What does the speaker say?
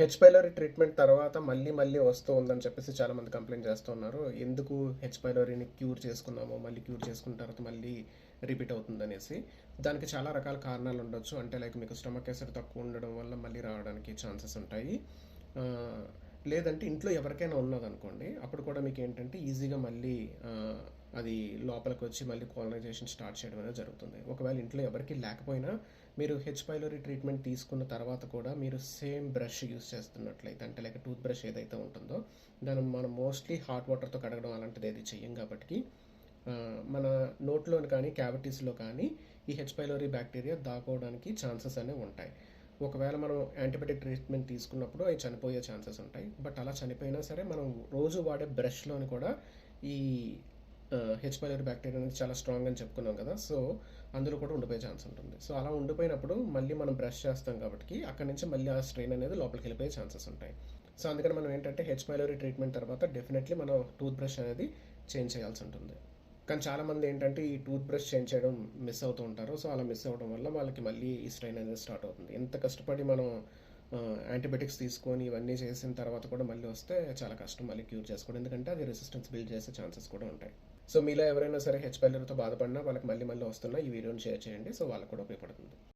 H pylori treatment తర్వాత మళ్ళీ మళ్ళీ వస్తూ ఉందని చెప్పేసి చాలామంది కంప్లైంట్ చేస్తున్నారు ఎందుకు హెచ్ పైలోరీని క్యూర్ చేసుకున్నాము మళ్ళీ క్యూర్ చేసుకున్న తర్వాత మళ్ళీ రిపీట్ అవుతుంది అనేసి. దానికి చాలా రకాల కారణాలు ఉండొచ్చు. అంటే లైక్ మీకు స్టమక్ ఎసర్ తక్కువ ఉండడం వల్ల మళ్ళీ రావడానికి ఛాన్సెస్ ఉంటాయి. లేదంటే ఇంట్లో ఎవరికైనా ఉన్నదనుకోండి అప్పుడు కూడా మీకు ఏంటంటే ఈజీగా మళ్ళీ అది లోపలికి వచ్చి మళ్ళీ కాలనైజేషన్ స్టార్ట్ చేయడం అనేది జరుగుతుంది. ఒకవేళ ఇంట్లో ఎవరికి లేకపోయినా మీరు హెచ్ పైలోరీ ట్రీట్మెంట్ తీసుకున్న తర్వాత కూడా మీరు సేమ్ బ్రష్ యూస్ చేస్తున్నట్లయితే అంటే లైక్ టూత్ బ్రష్ ఏదైతే ఉంటుందో దాన్ని మనం మోస్ట్లీ హాట్ వాటర్తో కడగడం అలాంటిది ఏది చెయ్యం కాబట్టి మన నోట్లో కానీ క్యావిటీస్లో కానీ ఈ హెచ్ పైలోరీ బ్యాక్టీరియా దాకోవడానికి ఛాన్సెస్ అనేవి ఉంటాయి. ఒకవేళ మనం యాంటీబయాటిక్ ట్రీట్మెంట్ తీసుకున్నప్పుడు అవి చనిపోయే ఛాన్సెస్ ఉంటాయి. బట్ అలా చనిపోయినా సరే మనం రోజు వాడే బ్రష్లోని కూడా ఈ హెచ్ పైలరీ బ్యాక్టీరియా అనేది చాలా స్ట్రాంగ్ అని చెప్పుకున్నాం కదా సో అందులో కూడా ఉండిపోయే ఛాన్స్ ఉంటుంది. సో అలా ఉండిపోయినప్పుడు మళ్ళీ మనం బ్రష్ చేస్తాం కాబట్టి అక్కడ నుంచి మళ్ళీ ఆ స్ట్రెయిన్ అనేది లోపలికి వెళ్ళిపోయే ఛాన్సెస్ ఉంటాయి. సో అందుకని మనం ఏంటంటే హెచ్ పైలరీ ట్రీట్మెంట్ తర్వాత డెఫినెట్లీ మనం టూత్ బ్రష్ అనేది చేంజ్ చేయాల్సి ఉంటుంది. కానీ చాలామంది ఏంటంటే ఈ టూత్ బ్రష్ చేంజ్ చేయడం మిస్ అవుతూ ఉంటారు. సో అలా మిస్ అవ్వడం వల్ల వాళ్ళకి మళ్ళీ ఈ స్ట్రెయిన్ అనేది స్టార్ట్ అవుతుంది. ఎంత కష్టపడి మనం యాంటీబయాటిక్స్ తీసుకొని ఇవన్నీ చేసిన తర్వాత కూడా మళ్ళీ వస్తే చాలా కష్టం. మళ్ళీ క్యూర్ చేసుకోవడం. ఎందుకంటే అది రెసిస్టెన్స్ బిల్డ్ చేసే ఛాన్సెస్ కూడా ఉంటాయి. సో మీలో ఎవరైనా సరే హెచ్ పైలర్తో బాధపడినా వాళ్ళకి మళ్ళీ మళ్ళీ వస్తున్నా ఈ వీడియోని షేర్ చేయండి. సో వాళ్ళకి కూడా ఉపయోగపడుతుంది.